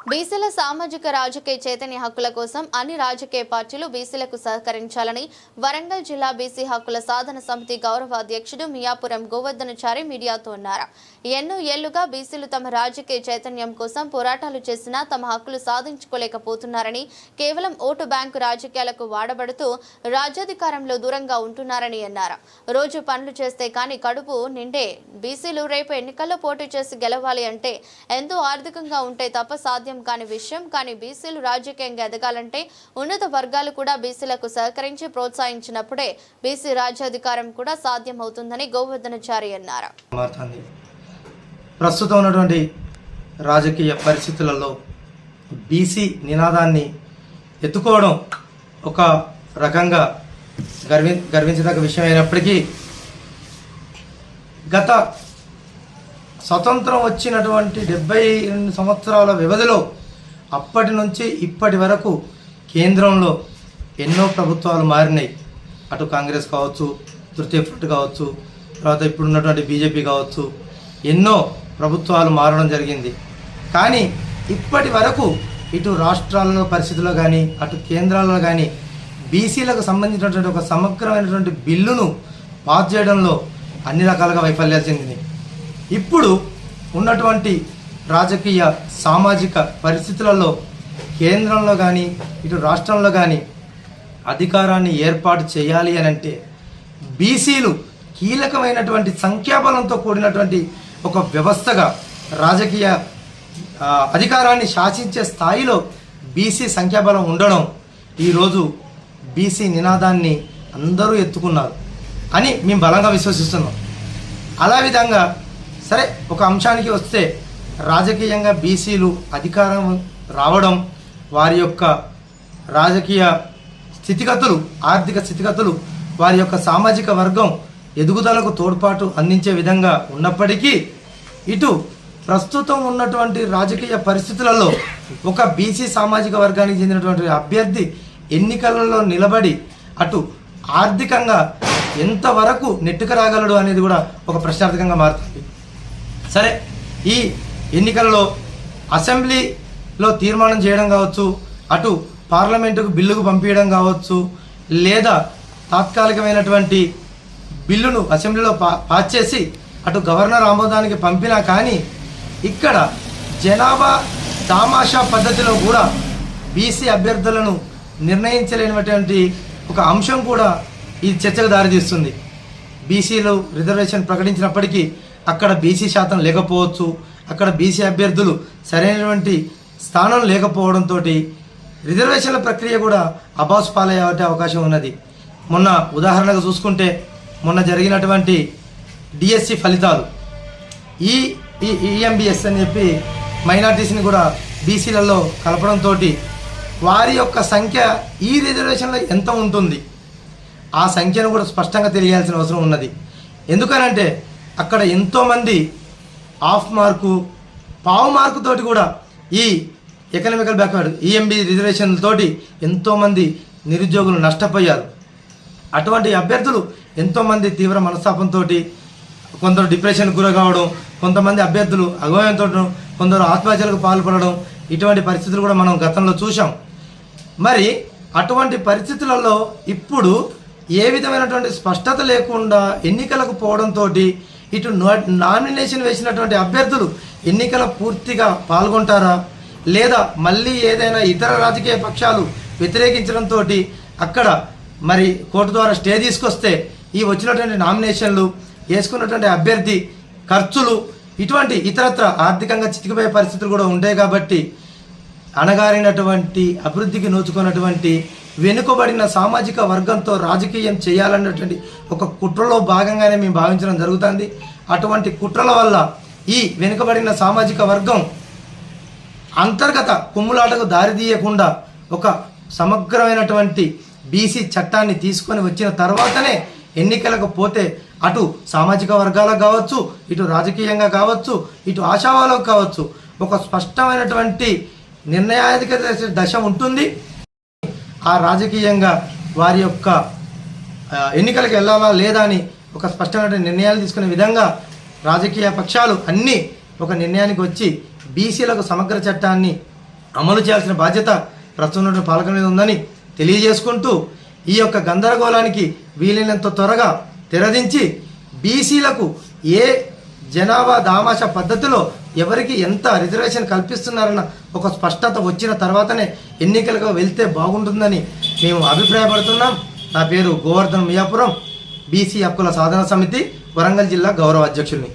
బీసీల సామాజిక రాజకీయ చైతన్య హక్కుల కోసం అన్ని రాజకీయ పార్టీలు బీసీలకు సహకరించాలని వరంగల్ జిల్లా బీసీ హక్కుల సాధన సమితి గౌరవ అధ్యక్షుడు మియాపురం గోవర్ధనచారి మీడియాతో అన్నారు ఎన్నో ఏళ్ళుగా బీసీలు తమ రాజకీయ చైతన్యం కోసం పోరాటాలు చేసినా తమ హక్కులు సాధించుకోలేకపోతున్నారని కేవలం ఓటు బ్యాంకు రాజకీయాలకు వాడబడుతూ రాజ్యాధికారంలో దూరంగా ఉంటున్నారని అన్నారు. రోజు పనులు చేస్తే కానీ కడుపు నిండే బీసీలు రేపు ఎన్నికల్లో పోటీ చేసి గెలవాలి అంటే ఎంతో ఆర్థికంగా ఉంటే తప్ప సాధ్యం సాధ్యం కాని విషయం కానీ బీసీలు రాజకీయంగా ఎదగాలంటే ఉన్నత వర్గాలు కూడా బీసీలకు సహకరించి ప్రోత్సహించినప్పుడే బీసీ రాజ్యాధికారం కూడా సాధ్యం అవుతుందని గోవర్ధనచారి అన్నారు. ప్రస్తుతం ఉన్నటువంటి రాజకీయ పరిస్థితులలో బీసీ నినాదాన్ని ఎత్తుకోవడం ఒక రకంగా గర్వి గర్వించదగ్గ విషయం అయినప్పటికీ గత స్వతంత్రం వచ్చినటువంటి డెబ్బై రెండు సంవత్సరాల వ్యవధిలో అప్పటి నుంచి ఇప్పటి వరకు కేంద్రంలో ఎన్నో ప్రభుత్వాలు మారినాయి. అటు కాంగ్రెస్ కావచ్చు తృతీయ ఫ్రంట్ కావచ్చు తర్వాత ఇప్పుడున్నటువంటి బీజేపీ కావచ్చు ఎన్నో ప్రభుత్వాలు మారడం జరిగింది. కానీ ఇప్పటి వరకు ఇటు రాష్ట్రాలలో పరిస్థితుల్లో కానీ అటు కేంద్రాలలో కానీ బీసీలకు సంబంధించినటువంటి ఒక సమగ్రమైనటువంటి బిల్లును పాస్ చేయడంలో అన్ని రకాలుగా వైఫల్యాలు చెందింది ఇప్పుడు ఉన్నటువంటి రాజకీయ సామాజిక పరిస్థితులలో కేంద్రంలో కానీ ఇటు రాష్ట్రంలో కానీ అధికారాన్ని ఏర్పాటు చేయాలి అని అంటే బీసీలు కీలకమైనటువంటి సంఖ్యాబలంతో కూడినటువంటి ఒక వ్యవస్థగా రాజకీయ అధికారాన్ని శాసించే స్థాయిలో బీసీ సంఖ్యాబలం ఉండడం ఈరోజు బీసీ నినాదాన్ని అందరూ ఎత్తుకున్నారు అని మేము బలంగా విశ్వసిస్తున్నాం. అలా విధంగా సరే ఒక అంశానికి వస్తే రాజకీయంగా బీసీలు అధికారం రావడం వారి యొక్క రాజకీయ స్థితిగతులు ఆర్థిక స్థితిగతులు వారి యొక్క సామాజిక వర్గం ఎదుగుదలకు తోడ్పాటు అందించే విధంగా ఉన్నప్పటికీ ఇటు ప్రస్తుతం ఉన్నటువంటి రాజకీయ పరిస్థితులలో ఒక బీసీ సామాజిక వర్గానికి చెందినటువంటి అభ్యర్థి ఎన్నికలలో నిలబడి అటు ఆర్థికంగా ఎంతవరకు నెట్టుకు రాగలడు అనేది కూడా ఒక ప్రశ్నార్థకంగా మారుతుంది. సరే ఈ ఎన్నికలలో అసెంబ్లీలో తీర్మానం చేయడం కావచ్చు అటు పార్లమెంటుకు బిల్లుకు పంపించడం కావచ్చు లేదా తాత్కాలికమైనటువంటి బిల్లును అసెంబ్లీలో పా పాస్ చేసి అటు గవర్నర్ ఆమోదానికి పంపినా కానీ ఇక్కడ జనాభా తామాషా పద్ధతిలో కూడా బీసీ అభ్యర్థులను నిర్ణయించలేనటువంటి ఒక అంశం కూడా ఈ చర్చకు దారితీస్తుంది. బీసీలు రిజర్వేషన్ ప్రకటించినప్పటికీ అక్కడ బీసీ శాతం లేకపోవచ్చు అక్కడ బీసీ అభ్యర్థులు సరైనటువంటి స్థానం లేకపోవడంతో రిజర్వేషన్ల ప్రక్రియ కూడా అబాస్ పాలయ్యే అవకాశం ఉన్నది. మొన్న ఉదాహరణగా చూసుకుంటే మొన్న జరిగినటువంటి డిఎస్సి ఫలితాలు. ఈ ఈఎంబిఎస్ అని చెప్పి మైనార్టీస్ని కూడా బీసీలలో కలపడంతో వారి యొక్క సంఖ్య ఈ రిజర్వేషన్లో ఎంత ఉంటుంది? ఆ సంఖ్యను కూడా స్పష్టంగా తెలియాల్సిన అవసరం ఉన్నది. ఎందుకనంటే అక్కడ ఎంతోమంది హాఫ్ మార్కు పావు మార్కు తోటి కూడా ఈ ఎకనామికల్ బ్యాక్వర్డ్ ఈఎంబి రిజర్వేషన్లతోటి ఎంతోమంది నిరుద్యోగులు నష్టపోయారు. అటువంటి అభ్యర్థులు ఎంతోమంది తీవ్ర మనస్తాపంతో కొందరు డిప్రెషన్ గురకావడం కొంతమంది అభ్యర్థులు అగోయంతో కొందరు ఆత్మహత్యలకు పాల్పడడం ఇటువంటి పరిస్థితులు కూడా మనం గతంలో చూసాం మరి అటువంటి పరిస్థితులలో ఇప్పుడు ఏ విధమైనటువంటి స్పష్టత లేకుండా ఎన్నికలకు పోవడంతో ఇటు నో- నామినేషన్ వేసినటువంటి అభ్యర్థులు ఎన్నికల పూర్తిగా పాల్గొంటారా? లేదా మళ్ళీ ఏదైనా ఇతర రాజకీయ పక్షాలు వ్యతిరేకించడంతో అక్కడ మరి కోర్టు ద్వారా స్టే తీసుకొస్తే ఈ వచ్చినటువంటి నామినేషన్లు వేసుకున్నటువంటి అభ్యర్థి ఖర్చులు ఇటువంటి ఇతరత్ర ఆర్థికంగా చితికిపోయే పరిస్థితులు కూడా ఉంటాయి కాబట్టి అణగారినటువంటి అభివృద్ధికి నోచుకున్నటువంటి వెనుకబడిన సామాజిక వర్గంతో రాజకీయం చేయాలన్నటువంటి ఒక కుట్రలో భాగంగానే మేము భావించడం జరుగుతుంది. అటువంటి కుట్రల వల్ల ఈ వెనుకబడిన సామాజిక వర్గం అంతర్గత కుమ్ములాటకు దారితీయకుండా ఒక సమగ్రమైనటువంటి బీసీ చట్టాన్ని తీసుకొని వచ్చిన తర్వాతనే ఎన్నికలకు పోతే అటు సామాజిక వర్గాలకు కావచ్చు ఇటు రాజకీయంగా కావచ్చు ఇటు ఆశావాలకు కావచ్చు ఒక స్పష్టమైనటువంటి నిర్ణయాధిక దశ- దశ ఉంటుంది. ఆ రాజకీయంగా వారి యొక్క ఎన్నికలకు వెళ్ళాలా లేదా అని ఒక స్పష్టమైన నిర్ణయాలు తీసుకునే విధంగా రాజకీయ పక్షాలు అన్నీ ఒక నిర్ణయానికి వచ్చి బీసీలకు సమగ్ర చట్టాన్ని అమలు చేయాల్సిన బాధ్యత ప్రస్తుతం ఉన్నటువంటి పాలకుల మీద ఉందని తెలియజేసుకుంటూ ఈ యొక్క గందరగోళానికి వీలైనంత త్వరగా తెరదించి బీసీలకు ఏ జనాభా దామాష పద్ధతిలో ఎవరికి ఎంత రిజర్వేషన్ కల్పిస్తున్నారన్న ఒక స్పష్టత వచ్చిన తర్వాతనే ఎన్నికలకు వెళ్తే బాగుంటుందని మేము అభిప్రాయపడుతున్నాం. నా పేరు గోవర్ధన్ మియాపురం బీసీ హక్కుల సాధన సమితి వరంగల్ జిల్లా గౌరవ అధ్యక్షుడిని